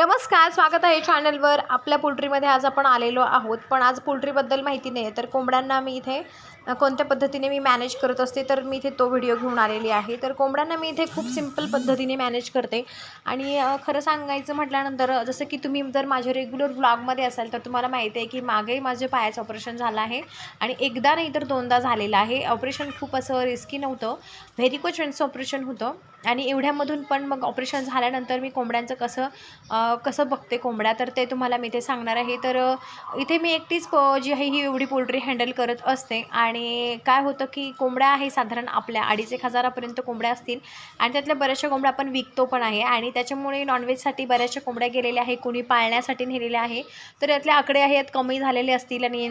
नमस्कार स्वागत आहे चॅनलवर आपल्या पोल्ट्रीमध्ये आज आपण आलेलो आहोत पण आज पोल्ट्रीबद्दल माहिती नाही आहे तर कोंबड्यांना मी इथे कोणत्या पद्धतीने मी मॅनेज करत असते तर मी इथे तो व्हिडिओ घेऊन आलेली आहे. तर कोंबड्यांना मी इथे खूप सिंपल पद्धतीने मॅनेज करते. आणि खरं सांगायचं म्हटल्यानंतर जसं की तुम्ही जर माझ्या रेग्युलर ब्लॉगमध्ये असाल तर तुम्हाला माहिती आहे की मागेही माझे पायाचं ऑपरेशन झालं आहे. आणि एकदा नाही तर दोनदा झालेलं आहे. ऑपरेशन खूप असं रिस्की नव्हतं. व्हेरिकोचेन्सचं ऑपरेशन होतं. आणि एवढ्यामधून पण मग ऑपरेशन झाल्यानंतर मी कोंबड्यांचं कसं कसं बघते कोंबड्या तर ते तुम्हाला मी इथे सांगणार आहे. तर इथे मी एकटीच प जी आहे ही एवढी पोल्ट्री हँडल करत असते. आणि काय होतं की कोंबड्या आहे साधारण आपल्या अडीच एक हजारापर्यंत कोंबड्या असतील. आणि त्यातल्या बऱ्याचशा कोंबड्या आपण विकतो पण आहे. आणि त्याच्यामुळे नॉनव्हेजसाठी बऱ्याचशा कोंबड्या गेलेल्या आहे. कोणी पाळण्यासाठी नेलेल्या आहे. तर यातले आकडे आहेत कमी झालेले असतील आणि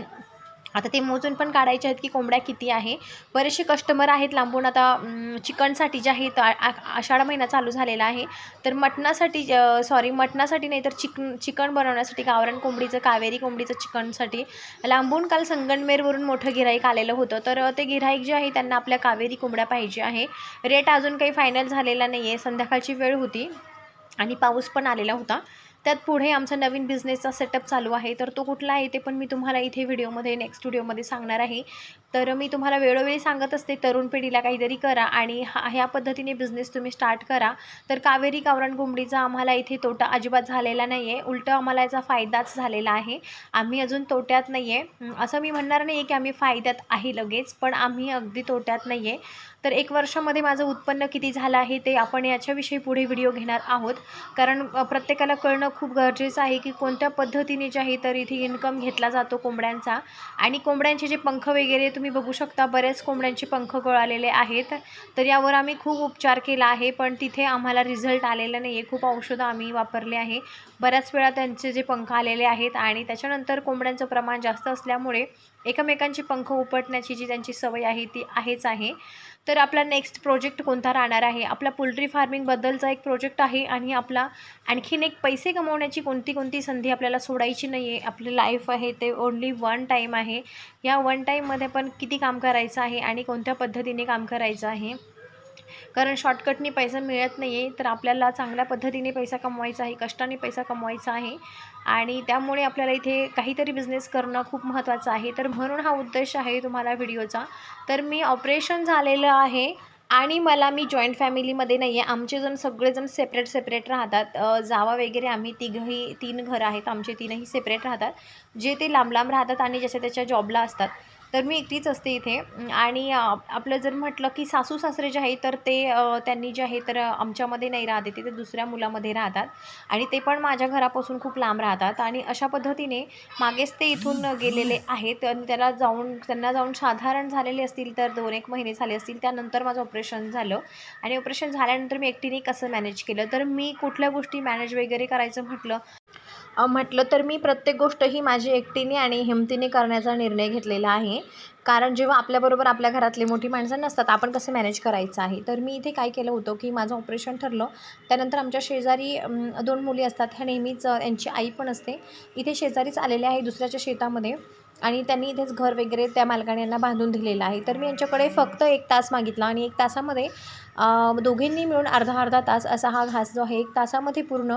आता ते मोजून पण काढायचे आहेत की कोंबड्या किती आहे. बरेचसे कस्टमर आहेत लांबून आता चिकनसाठी जे आहेत आ- आ- आषाढ महिना चालू झालेला आहे. तर मटणासाठी सॉरी मटणासाठी नाही तर चिकन चिकन बनवण्यासाठी गावरान कोंबडीचं कावेरी कोंबडीचं चिकनसाठी. लांबून काल संगनमेरवरून मोठं गिराईक आलेलं होतं. तर ते गिराईक जे आहे त्यांना आपल्या कावेरी कोंबड्या पाहिजे आहे. रेट अजून काही फायनल झालेला नाही आहे संध्याकाळची वेळ होती आणि पाऊस पण आलेला होता. त्यात पुढे आमचा नवीन बिझनेसचा सेटअप चालू आहे. तर तो कुठला आहे ते पण मी तुम्हाला इथे व्हिडिओमध्ये नेक्स्ट व्हिडिओमध्ये सांगणार आहे. तर मी तुम्हाला वेळोवेळी सांगत असते तरुण पिढीला काहीतरी करा आणि हा ह्या पद्धतीने बिझनेस तुम्ही स्टार्ट करा. तर कावेरी गावरान कोंबडीचा आम्हाला इथे तोटा अजिबात झालेला नाही आहे उलटं आम्हाला याचा फायदाच झालेला आहे. आम्ही अजून तोट्यात नाही आहे असं मी म्हणणार नाही की आम्ही फायद्यात आहे लगेच पण आम्ही अगदी तोट्यात नाही आहे तर एक वर्षामध्ये माझं उत्पन्न किती झालं आहे ते आपण याच्याविषयी पुढे व्हिडिओ घेणार आहोत. कारण प्रत्येकाला कळणं खूप गरजेचं आहे की कोणत्या पद्धतीने जे आहे तर इथे इन्कम घेतला जातो कोंबड्यांचा. आणि कोंबड्यांचे जे पंख वगैरे तुम्ही बघू शकता बरेच कोंबड्यांचे पंख गळालेले आहेत. तर यावर आम्ही खूप उपचार केला आहे पण तिथे आम्हाला रिझल्ट आलेला नाही आहे खूप औषधं आम्ही वापरले आहे. बऱ्याच वेळा त्यांचे जे पंख आलेले आहेत आणि त्याच्यानंतर कोंबड्यांचं प्रमाण जास्त असल्यामुळे एकमेकांची पंख उपटण्याची जी त्यांची सवय आहे ती आहेच आहे. तर आपला नेक्स्ट प्रोजेक्ट कोणता राहणार आहे? आपला पोल्ट्री फार्मिंगबद्दलचा एक प्रोजेक्ट आहे आणि आपला आणखीन एक पैसे कमवण्याची कोणती कोणती संधी आपल्याला सोडायची नाही आहे आपली लाईफ आहे ते ओन्ली वन टाईम आहे. या वन टाईममध्ये पण किती काम करायचं आहे आणि कोणत्या पद्धतीने काम करायचं आहे? कारण शॉर्टकटनी पैसा मिळत नाही आहे तर आपल्याला चांगल्या पद्धतीने पैसा कमवायचा आहे कष्टाने पैसा कमवायचा आहे. आणि त्यामुळे आपल्याला इथे काहीतरी बिझनेस करणं खूप महत्त्वाचं आहे. तर म्हणून हा उद्देश आहे तुम्हाला व्हिडिओचा. तर मी ऑपरेशन झालेलं आहे आणि मला मी जॉईंट फॅमिलीमध्ये नाही आहे आमचे जण सगळेजण सेपरेट सेपरेट राहतात. जावा वगैरे आम्ही तिघंही तीन घरं आहेत. आमचे तीनही सेपरेट राहतात. जे ते लांब लांब राहतात आणि जसे त्याच्या जॉबला असतात. तर मी एकटीच असते इथे. आणि आपलं जर म्हटलं की सासू सासरे जे आहे तर ते त्यांनी जे आहे तर आमच्यामध्ये नाही राहते. ते दुसऱ्या मुलामध्ये राहतात. आणि ते पण माझ्या घरापासून खूप लांब राहतात. आणि अशा पद्धतीने मागेच ते इथून गेलेले आहेत. आणि त्याला जाऊन त्यांना जाऊन साधारण झालेले असतील तर दोन एक महिने झाले असतील. त्यानंतर माझं ऑपरेशन झालं. आणि ऑपरेशन झाल्यानंतर मी एकटीने कसं मॅनेज केलं? तर मी कुठल्या गोष्टी मॅनेज वगैरे करायचं म्हटलं? म्हटलं तर मी प्रत्येक गोष्ट ही माझी एकटीने आणि हिमतीने करण्याचा निर्णय घेतलेला आहे. कारण जेव्हा आपल्याबरोबर आपल्या घरातली मोठी माणसं नसतात आपण कसं मॅनेज करायचं आहे? तर मी इथे काय केलं होतं की माझं ऑपरेशन ठरलं. त्यानंतर आमच्या शेजारी दोन मुली असतात. ह्या नेहमीच यांची आई पण असते. इथे शेजारीच आलेले आहे दुसऱ्याच्या शेतामध्ये आणि त्यांनी इथेच घर वगैरे त्या मालकाने यांना बांधून दिलेलं आहे. तर मी यांच्याकडे फक्त एक तास मागितला आणि एक तासामध्ये दोघींनी मिळून अर्धा अर्धा तास असा हा घास जो आहे एक तासामध्ये पूर्ण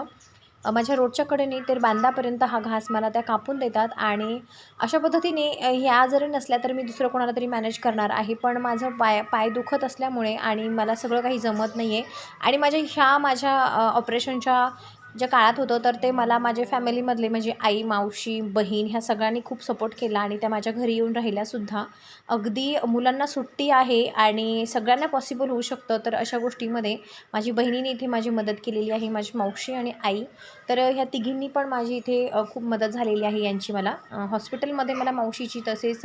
माझ्या रोडच्या कडेने तर बांधापर्यंत हा घास मला त्या कापून देतात आणि अशा पद्धतीने ह्या जरी नसल्या तर मी दुसरं कोणाला तरी मॅनेज करणार आहे. पण माझं पाय पाय दुखत असल्यामुळे आणि मला सगळं काही जमत नाही आहे आणि माझ्या ह्या माझ्या ऑपरेशनच्या ज्या काळात होतं तर ते मला माझ्या फॅमिलीमधले म्हणजे आई मावशी बहीण ह्या सगळ्यांनी खूप सपोर्ट केला आणि त्या माझ्या घरी येऊन राहिल्यासुद्धा अगदी मुलांना सुट्टी आहे आणि सगळ्यांना पॉसिबल होऊ शकतं तर अशा गोष्टीमध्ये माझी बहिणीने इथे माझी मदत केलेली आहे माझी मावशी आणि आई. तर ह्या तिघींनी पण माझी इथे खूप मदत झालेली आहे यांची मला. हॉस्पिटलमध्ये मला मावशीची तसेच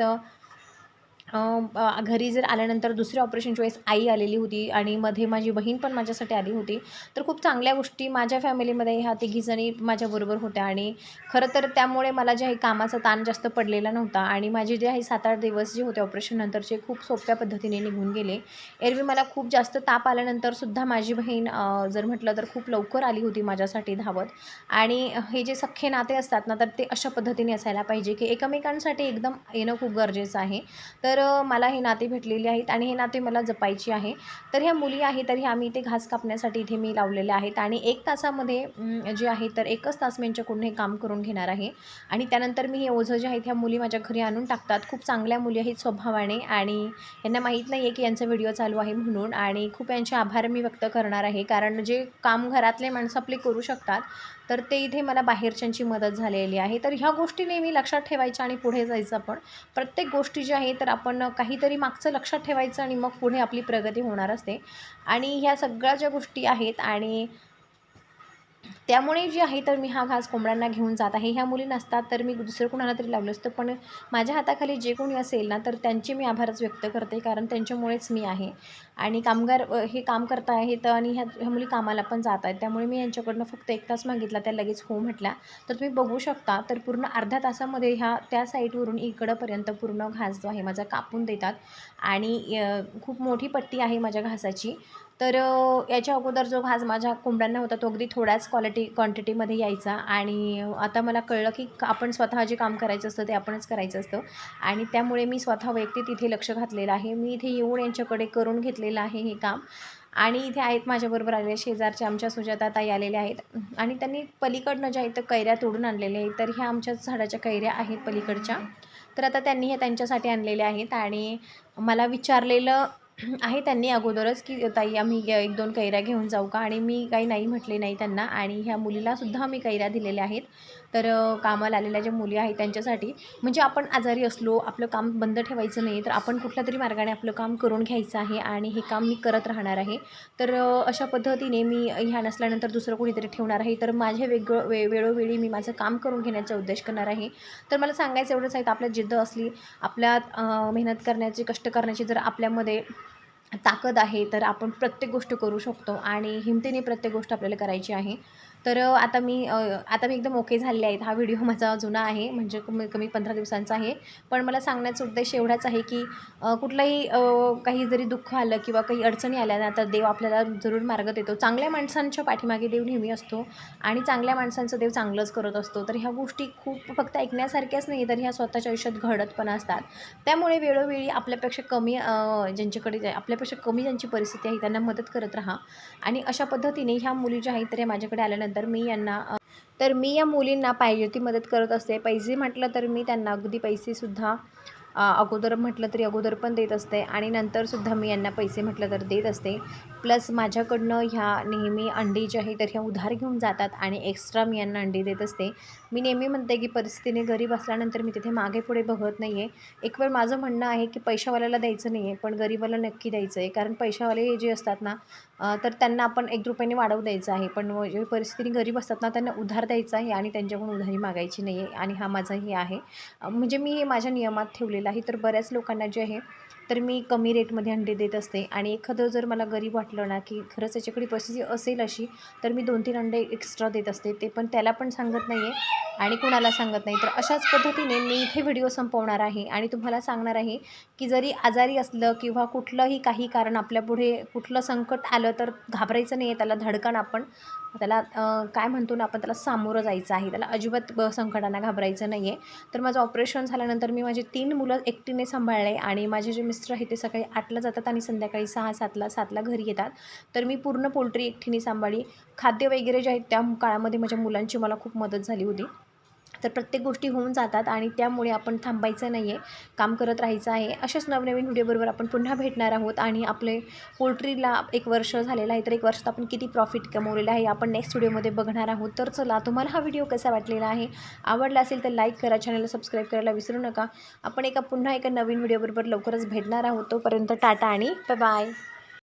घरी जर आल्यानंतर दुसऱ्या ऑपरेशनच्या वेळेस आई आलेली होती आणि मध्ये माझी बहीण पण माझ्यासाठी आली होती तर खूप चांगल्या गोष्टी माझ्या फॅमिलीमध्ये ह्या तिघीजणी माझ्याबरोबर होत्या आणि खरं तर त्यामुळे मला जे आहे कामाचा ताण जास्त पडलेला नव्हता आणि माझे जे आहे सात आठ दिवस जे होते ऑपरेशन नंतरचे खूप सोप्या पद्धतीने निघून गेले. एरवी मला खूप जास्त ताप आल्यानंतरसुद्धा माझी बहीण जर म्हटलं तर खूप लवकर आली होती माझ्यासाठी धावत. आणि हे जे सख्खे नाते असतात ना तर ते अशा पद्धतीने असायला पाहिजे की एकमेकांसाठी एकदम येणं खूप गरजेचं आहे. तर तर मला हे नाते भेटलेले आहेत आणि हे नाते मला जपायचे आहे. तर ह्या मुली आहे तर ह्या आम्ही इथे घास कापण्यासाठी इथे मी लावलेल्या आहेत आणि एक तासामध्ये जे आहे तर एकच तास मी यांच्याकडून हे काम करून घेणार आहे. आणि त्यानंतर मी हे ओझं जे आहेत ह्या मुली माझ्या घरी आणून टाकतात. खूप चांगल्या मुली आहेत स्वभावाने आणि यांना माहीत नाही आहे की यांचा व्हिडिओ चालू आहे म्हणून आणि खूप यांचे आभार मी व्यक्त करणार आहे. कारण जे काम घरातले माणसं आपले करू शकतात तर ते इथे मला बाहेरच्यांची मदत झालेली आहे. तर ह्या गोष्टी नेहमी लक्षात ठेवायच्या आणि पुढे जायचं आपण. प्रत्येक गोष्टी जी आहे तर आपण काहीतरी मागचं लक्षात ठेवायचं आणि मग पुढे आपली प्रगती होणार असते. आणि ह्या सगळ्या ज्या गोष्टी आहेत आणि त्यामुळे जे आहे तर मी हा घास कोंबड्यांना घेऊन जात आहे. ह्या मुली नसतात तर मी दुसरं कोणाला तरी लावलं असतं. पण माझ्या हाताखाली जे कोणी असेल ना तर त्यांचे मी आभारच व्यक्त करते कारण त्यांच्यामुळेच मी आहे. आणि कामगार हे काम करत आहेत आणि ह्या ह्या मुली कामाला पण जात आहेत. त्यामुळे मी यांच्याकडनं फक्त एक तास मागितला त्या लगेच हो म्हटल्या. तर तुम्ही बघू शकता तर पूर्ण अर्ध्या तासामध्ये ह्या त्या साईडवरून इकडंपर्यंत पूर्ण घास जो आहे माझा कापून देतात. आणि खूप मोठी पट्टी आहे माझ्या घासाची. तर याच्या अगोदर जो घास माझ्या कोंबड्यांना होता तो अगदी थोड्याच क्वालिटी क्वांटिटीमध्ये यायचा. आणि आता मला कळलं की आपण स्वतः जे काम करायचं असतं ते आपणच करायचं असतं. आणि त्यामुळे मी स्वतः वैयक्तिक तिथे लक्ष घातलेलं आहे. मी इथे येऊन यांच्याकडे करून घेतलेलं आहे हे काम. आणि इथे आहेत माझ्याबरोबर आलेले शेजारचे आमच्या सुजाता ताई आलेल्या आहेत. आणि त्यांनी पलीकडनं ज्या आहेत कैऱ्या तोडून आणलेल्या आहेत. तर ह्या आमच्या झाडाच्या कैऱ्या आहेत पलीकडच्या. तर आता त्यांनी हे त्यांच्यासाठी आणलेल्या आहेत. आणि मला विचारलेलं आहे त्यांनी अगोदरच की ताई आम्ही एक दोन कैऱ्या घेऊन जाऊ का? आणि मी काही नाही म्हटले नाही त्यांना. आणि ह्या मुलीलासुद्धा मी कैऱ्या दिलेल्या आहेत. तर कामाला आलेल्या ज्या मुली आहेत त्यांच्यासाठी म्हणजे आपण आजारी असलो आपलं काम बंद ठेवायचं नाही तर आपण कुठल्या तरी मार्गाने आपलं काम करून घ्यायचं आहे आणि हे काम मी करत राहणार आहे. तर अशा पद्धतीने मी ह्या नसल्यानंतर दुसरं कोणीतरी ठेवणार आहे. तर माझ्या वेगळं वे वेळोवेळी मी माझं काम करून घेण्याचा उद्देश करणार आहे. तर मला सांगायचं एवढंच आहे तर आपल्यात जिद्द असली आपल्यात मेहनत करण्याची कष्ट करण्याची जर आपल्यामध्ये ताकद आहे तर आपण प्रत्येक गोष्ट करू शकतो आणि हिमतीने प्रत्येक गोष्ट आपल्याला करायची आहे. तर आता मी आता मी एकदम ओके झालेले आहेत. हा व्हिडिओ माझा जुना आहे म्हणजे कमी कमी पंधरा दिवसांचा आहे. पण मला सांगण्याचा उद्देश एवढाच आहे की कुठलाही काही जरी दुःख आलं किंवा काही अडचणी आल्या ना तर देव आपल्याला जरूर मार्ग देतो. चांगल्या माणसांच्या पाठीमागे देव नेहमी असतो आणि चांगल्या माणसांचं देव चांगलंच करत असतो. तर ह्या गोष्टी खूप फक्त ऐकण्यासारख्याच नाही तर ह्या स्वतःच्या आयुष्यात घडत पण असतात. त्यामुळे वेळोवेळी आपल्यापेक्षा कमी ज्यांच्याकडे आपल्यापेक्षा कमी ज्यांची परिस्थिती आहे त्यांना मदत करत राहा. आणि अशा पद्धतीने ह्या मुली ज्या आहेत तर माझ्याकडे आल्यानंतर मी यांना तर मी या मुलींना पाहिजे ती मदत करत असते. पैसे म्हटलं तर मी त्यांना अगदी पैसेसुद्धा अगोदर म्हटलं तरी अगोदर पण देत असते आणि नंतरसुद्धा मी यांना पैसे म्हटलं तर देत असते. प्लस माझ्याकडनं ह्या नेहमी अंडी जे आहे तर ह्या उधार घेऊन जातात आणि एक्स्ट्रा मी यांना अंडी देत असते. मी नेहमी म्हणते की परिस्थितीने गरीब असल्यानंतर मी तिथे मागे पुढे बघत नाही आहे एक वेळ माझं म्हणणं आहे की पैशावाल्याला द्यायचं नाही आहे पण गरीबाला नक्की द्यायचं आहे. कारण पैशावाले जे असतात ना तर त्यांना आपण एक रुपयाने वाढवू द्यायचं आहे. पण जे परिस्थितीने गरीब असतात ना त्यांना उधार द्यायचा आहे आणि त्यांच्याकडून उधारी मागायची नाही आहे आणि हा माझा हे आहे. म्हणजे मी हे माझ्या नियमात ठेवलेलं आहे. तर बऱ्याच लोकांना जे आहे तर मी कमी रेटमध्ये अंडे देत असते. आणि एखादं जर मला गरीब वाटलं ना की खरंच याच्याकडे परिस्थिती असेल अशी तर मी दोन तीन अंडे एक्स्ट्रा देत असते. ते पण त्याला पण सांगत नाही आहे आणि कुणाला सांगत नाही. तर अशाच पद्धतीने मी इथे व्हिडिओ संपवणार आहे. आणि तुम्हाला सांगणार आहे की जरी आजारी असलं किंवा कुठलंही काही कारण आपल्यापुढे कुठलं संकट आलं तर घाबरायचं नाही आहे त्याला धडकन आपण त्याला काय म्हणतो ना आपण त्याला सामोरं जायचं आहे. त्याला अजिबात ब- संकटांना घाबरायचं नाही आहे तर माझं ऑपरेशन झाल्यानंतर मी माझे तीन मुलं एकटीने सांभाळले आणि माझे जे मिस्टर आहे ते सकाळी आठला जातात आणि संध्याकाळी सहा सातला सातला घरी येतात. तर मी पूर्ण पोल्ट्री एकटीने सांभाळी खाद्य वगैरे जे आहेत त्या काळामध्ये माझ्या मुलांची मला खूप मदत झाली होती. तर प्रत्येक गोष्टी होऊन जातात आणि त्यामुळे आपण थांबायचं नाही आहे काम करत राहायचं आहे. अशाच नवनवीन व्हिडिओबरोबर आपण पुन्हा भेटणार आहोत आणि आपले पोल्ट्रीला एक वर्ष झालेलं आहे तर एक वर्षात आपण किती प्रॉफिट कमवलेलं आहे आपण नेक्स्ट व्हिडिओमध्ये बघणार आहोत. तर चला तुम्हाला हा व्हिडिओ कसा वाटलेला आहे? आवडला असेल तर लाईक करा चॅनलला सबस्क्राईब करायला विसरू नका. आपण एका पुन्हा एका नवीन व्हिडिओबरोबर लवकरच भेटणार आहोत. तोपर्यंत टाटा आणि बाय